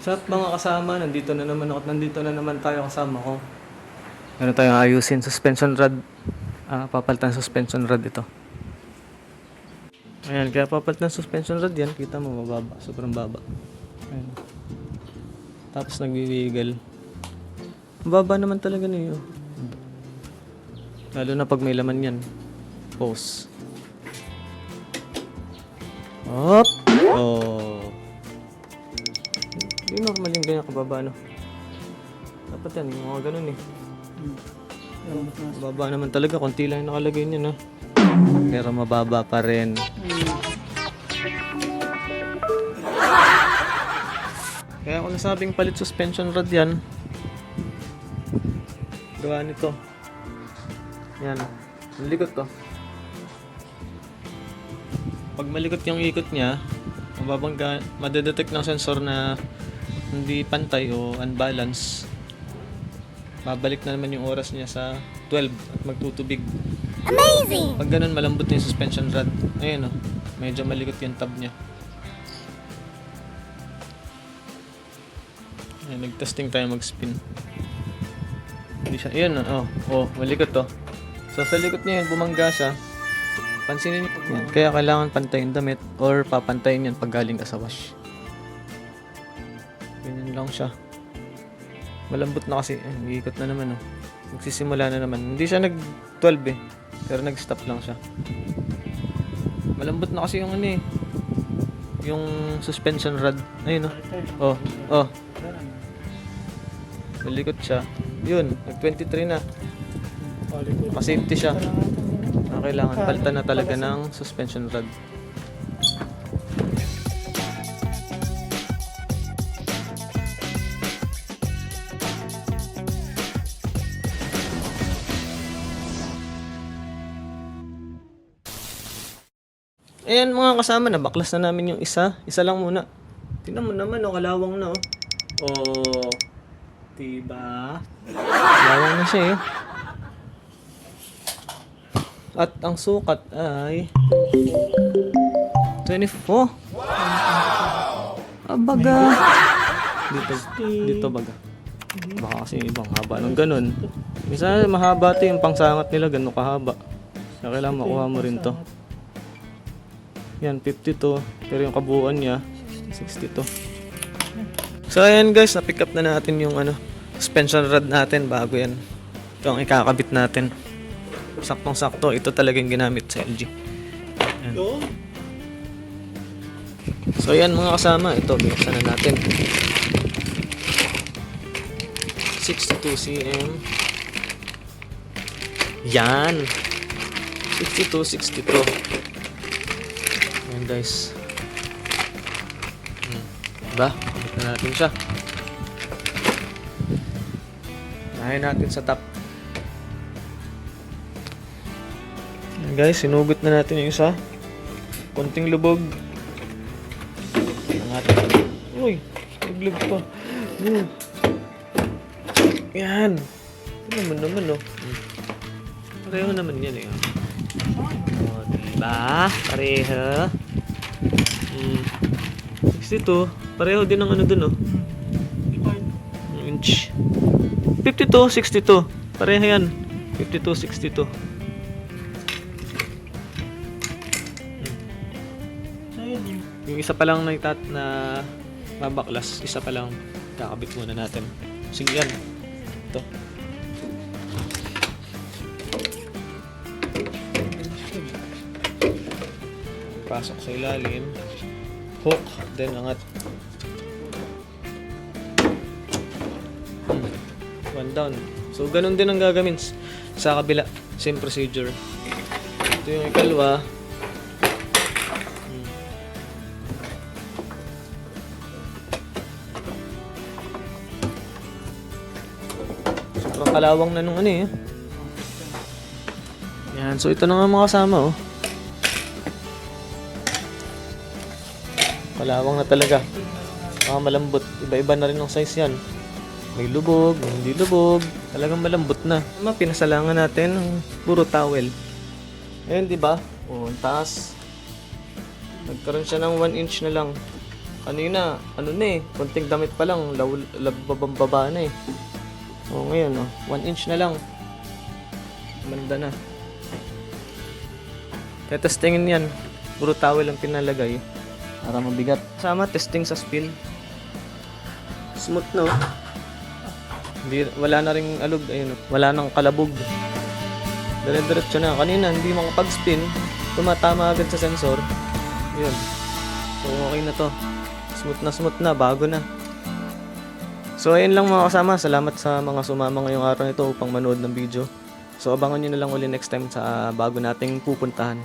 Sa mga kasama, nandito na naman ako. Nandito na naman tayo kasama ko. Meron tayong ayusin. Suspension rod. Ah, papalitan suspension rod ito. Ayan, kaya papalitan suspension rod yan. Kita mo, mababa. Sobrang baba. Ayan. Tapos nagbibigal. Mababa naman talaga niyo. Lalo na pag may laman yan. Pause. Hop! Oh. Hindi normal yung ganyan kababa, no? Dapat yan, yung mga ganun eh. Mababa naman talaga, konti lang yung nakalagay niya, no? Pero mababa pa rin. Kaya ako nasabing palit suspension rod yan. Gawa nito. Yan. Ang likot to. Pag malikot yung ikot niya, mababangga, madedetect ng sensor na hindi pantay o unbalance. Babalik na naman yung oras niya sa 12 at magtutubig. Amazing! Pag ganun, malambot na yung suspension rod. Ayun oh, medyo malikot yung tab niya. Ayan, nag-testing tayo mag-spin. Hindi siya, ayun oh, oh, malikot to. So sa likod niya yun, bumangga siya. Pansinin niyo. Kaya kailangan pantayin damit or papantayin yan pag galing ka sa wash. Ganyan lang siya. Malambot na kasi. Ay, ikot na naman oh. Nagsisimula na naman. Hindi siya nag-12 eh. Pero nag-stop lang siya. Malambot na kasi yung ano eh. Yung suspension rod. Ayun oh. Oh, oh. Malikot siya. Yun, nag-23 na. Naka-safety siya. Na kailangan palitan na talaga ng suspension rod. Ayan mga kasama, nabaklas na namin yung isa. Isa lang muna. Tingnan mo naman, oh, kalawang na oh. Oh, diba? Kalawang na siya eh. At ang sukat ay 24. Abaga. Dito, dito baga. Baka kasi ibang haba ng ganun. Minsan mahaba to yung pangsangat nila, ganun kahaba. Kaya kailangan makuha mo rin to. Yan, 52. Pero yung kabuuan niya, 62. So ayan guys, na-pick up na natin yung ano, suspension rod natin bago yan. Ito ang ikakabit natin. Saktong sakto, ito talaga yung ginamit sa LG. Ayan. So yan mga kasama, ito binuksan na natin. 62 cm. Yan. 62, 62. Guys. Hmm. Diba? Kabit na natin siya. Nahin natin sa top. Ayan guys, sinugot na natin yung isa. Konting lubog. Ang. Uy! Naglag pa. Uh. Yan. Ito naman naman, oh. Hmm. Pareho naman yan, eh. Oh, diba? Pareho. Hmm. 62. Pareho din ang ano dun, oh. Ang Inch. 52, 62. Pareho yan. 52, 62. Yung isa pa lang na na mabaklas, isa pa lang kakabit muna natin. Sige yan. Ito. Pasok sa ilalim. Hook. Then angat. Hmm. One down. So, ganun din ang gagawin sa kabila. Same procedure. Ito yung ikalwa. Hmm. Sobrang kalawang na nung ano eh. Yan, so ito na nga mga kasama oh. Kalawang na talaga. Mga malambot. Iba-iba na rin ang size yan. May lubog, may hindi lubog. Talagang malambot na. Tama, pinasalangan natin ng puro towel. Ayun, di ba? O, ang taas. Nagkaroon siya ng 1 inch na lang. kanina, ano na eh, konting damit pa lang, law, lagbabamba na eh. O ngayon, oh, 1 inch na lang. Manda na. Kaya testingin yan. Puro towel ang pinalagay. Para mabigat. Sama, testing sa spill. Smooth no? Hindi, wala na ring alog. Ayun, oh. wala nang kalabog. Dire-diretso na. Kanina, hindi makapag-spin. Tumatama agad sa sensor. Yun. So, okay na to. Smooth na smooth na. Bago na. So, ayun lang mga kasama. Salamat sa mga sumama ngayong araw nito upang manood ng video. So, abangan nyo na lang uli next time sa bago nating pupuntahan.